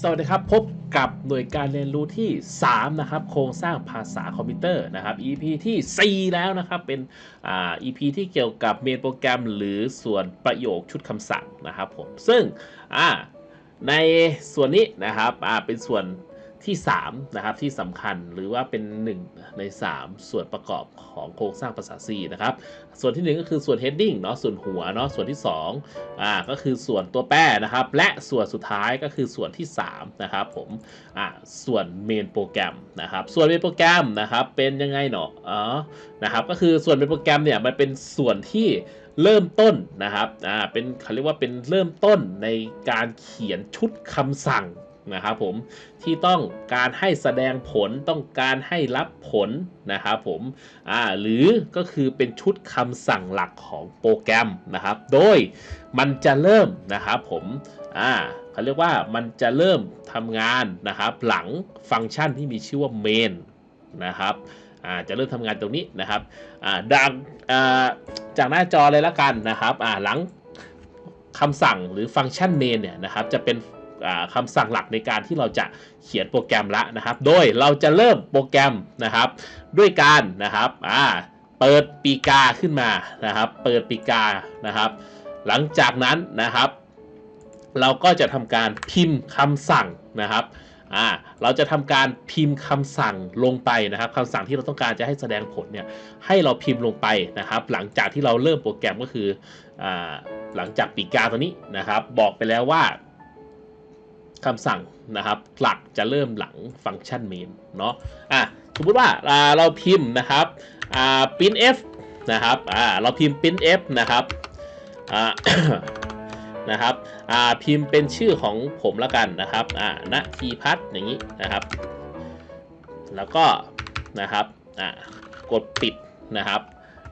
สวัสดีครับ พบกับหน่วยการเรียนรู้ที่ 3 นะครับ โครงสร้างภาษาคอมพิวเตอร์นะครับ EP ที่ 4 แล้วนะครับ เป็นอ่า EP ที่เกี่ยวกับเมนโปรแกรม หรือส่วนประโยคชุดคำสั่งนะครับผมซึ่งอ่าในส่วนนี้นะครับอ่าเป็นส่วน ที่3นะครับที่สำคัญหรือว่าเป็น 1 ใน 3 ส่วนประกอบของโครงสร้างภาษา C นะครับ ส่วนที่ 1 ก็คือส่วน heading เนาะส่วนหัวเนาะส่วนที่2อ่าก็คือส่วนตัวแปรนะครับ และส่วนสุดท้ายก็คือส่วนที่3นะครับผมอ่าส่วน main โปรแกรมนะครับ ส่วน main โปรแกรมนะครับเป็นยังไงเนาะอ๋อนะครับก็คือส่วน main โปรแกรมเนี่ยมันเป็นส่วนที่เริ่มต้นนะครับ อ่า เป็นเขาเรียกว่าเป็นเริ่มต้นในการเขียนชุดคำสั่ง นะครับผมที่ต้องการให้แสดงผลต้องการให้รับผลนะครับผมอ่าหรือก็คือเป็นชุดคำสั่งหลักของโปรแกรมนะครับ โดยมันจะเริ่มนะครับผมอ่าเขาเรียกว่ามันจะเริ่มทำงานนะครับ หลังฟังก์ชันที่มีชื่อว่า main นะครับอ่าจะเริ่มทำงานตรงนี้นะครับอ่าดังอ่าจากหน้าจอเลยละกันนะครับอ่าหลังคำสั่งหรือฟังก์ชัน main เนี่ยนะครับจะเป็น คำสั่งหลักในการที่เราจะเขียนโปรแกรมละนะครับ โดยเราจะเริ่มโปรแกรมนะครับ ด้วยการนะครับอ่าเปิดปีกาขึ้นมานะครับ เปิดปีกานะครับ หลังจากนั้นนะครับ เราก็จะทำการพิมพ์คำสั่งนะครับอ่าเราจะทำการพิมพ์คำสั่งลงไปนะครับคำสั่งที่เราต้องการจะให้แสดงผลเนี่ยให้เราพิมพ์ลงไปนะครับ หลังจากที่เราเริ่มโปรแกรมก็คืออ่าหลังจากปีกาตัวนี้นะครับ บอกไปแล้วว่า คำสั่งนะครับหลักจะเริ่มหลังฟังก์ชัน main เนาะอะสมมติว่าเราพิมพ์นะครับอ่า printf นะครับอ่าเราพิมพ์ printf นะครับอ่านะครับอ่าพิมพ์เป็นชื่อของผมล้วกันนะครับอ่าณทีพัฒอย่างนี้นะครับ แล้วก็นะครับอ่ากดปิดนะครับ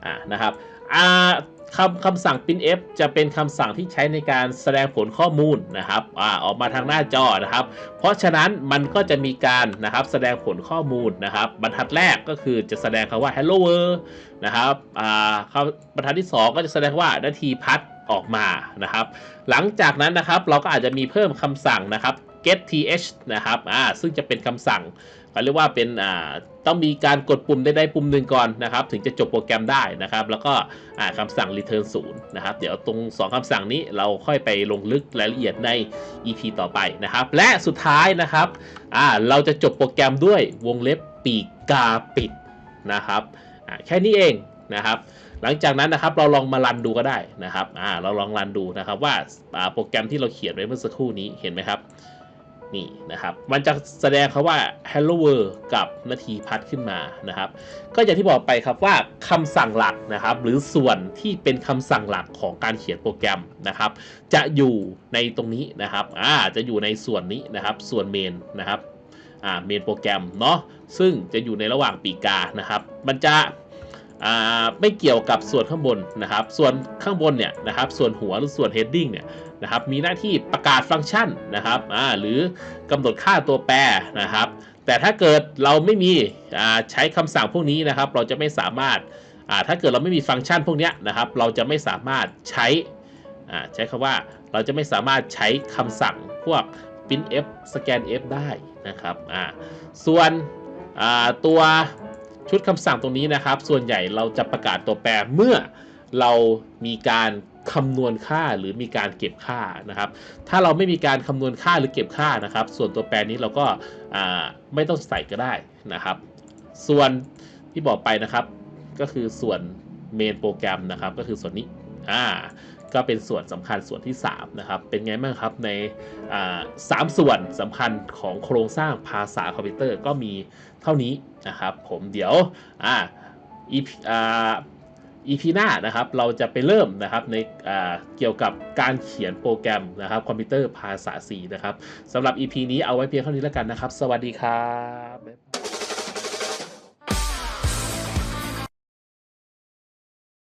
อ่านะครับอ่าคำคำสั่ง printf จะเป็นคำสั่งที่ใช้ในการแสดงผลข้อมูลนะครับอ่าออกมาทางหน้าจอนะครับ เพราะฉะนั้นมันก็จะมีการนะครับแสดงผลข้อมูลนะครับ บรรทัดแรกก็คือจะแสดงคำว่า hello world นะครับอ่าคำบรรทัดที่ 2 ก็จะแสดงว่านาทีพัดออกมานะครับ หลังจากนั้นนะครับเราก็อาจจะมีเพิ่มคำสั่งนะครับ get th นะครับอ่าซึ่งจะเป็นคำสั่งเขาเรียกว่าเป็นอ่าต้องมีการกดปุ่มใดๆปุ่มหนึ่งก่อนนะครับ ถึงจะจบโปรแกรมได้นะครับ แล้วก็อ่าคำสั่ง return 0นะครับ เดี๋ยวตรง 2คำสั่งนี้เราค่อยไปลงลึกรายละเอียดใน EP ต่อไปนะครับ และสุดท้ายนะครับอ่าเราจะจบโปรแกรมด้วยวงเล็บปีกกาปิดนะครับอ่าแค่นี้เองนะครับ หลังจากนั้นนะครับเราลองมารันดูก็ได้นะครับอ่าเราลองรันดูนะครับว่าอ่าโปรแกรมที่เราเขียนไว้เมื่อสักครู่นี้เห็นไหมครับ นี่นะครับ มันจะแสดงคาว่า hello world กับนาทีพัดขึ้นมานะครับ ก็อย่างที่บอกไปครับว่าคำสั่งหลักนะครับ หรือส่วนที่เป็นคำสั่งหลักของการเขียนโปรแกรมนะครับ จะอยู่ในตรงนี้นะครับอ่าจะอยู่ในส่วนนี้นะครับ ส่วนเมนนะครับอ่าเมนโปรแกรมเนาะซึ่งจะอยู่ในระหว่างปีกานะครับ มันจะ ไม่เกี่ยวกับส่วนข้างบนนะครับ ส่วนข้างบนเนี่ยนะครับ ส่วนหัวหรือส่วน heading เนี่ยนะครับ มีหน้าที่ประกาศฟังก์ชันนะครับหรือกำหนดค่าตัวแปรนะครับ แต่ถ้าเกิดเราไม่มีใช้คำสั่งพวกนี้นะครับ เราจะไม่สามารถถ้าเกิดเราไม่มีฟังก์ชันพวกนี้นะครับ เราจะไม่สามารถใช้ใช้คำว่าเราจะไม่สามารถใช้คำสั่งพวก printf scanf ได้นะครับส่วนตัว ชุดคำสั่งตรงนี้นะครับ ส่วนใหญ่เราจะประกาศตัวแปรเมื่อเรามีการคำนวณค่าหรือมีการเก็บค่านะครับ ถ้าเราไม่มีการคำนวณค่าหรือเก็บค่านะครับ ส่วนตัวแปรนี้เราก็ไม่ต้องใส่ก็ได้นะครับ ส่วนที่บอกไปนะครับ ก็คือส่วนเมนโปรแกรมนะครับ ก็คือส่วนนี้อ่า ก็เป็นส่วนสำคัญส่วนที่3นะครับเป็นไงบ้างครับในสามส่วนสำคัญของโครงสร้างภาษาคอมพิวเตอร์ก็มีเท่านี้นะครับ ผมเดี๋ยวอ่า EP อ่า EP หน้านะครับเราจะไปเริ่มนะครับในเกี่ยวกับการเขียนโปรแกรมนะครับคอมพิวเตอร์ภาษา C นะครับสำหรับ EP นี้เอาไว้เพียงเท่านี้แล้วกันนะครับ สวัสดีครับ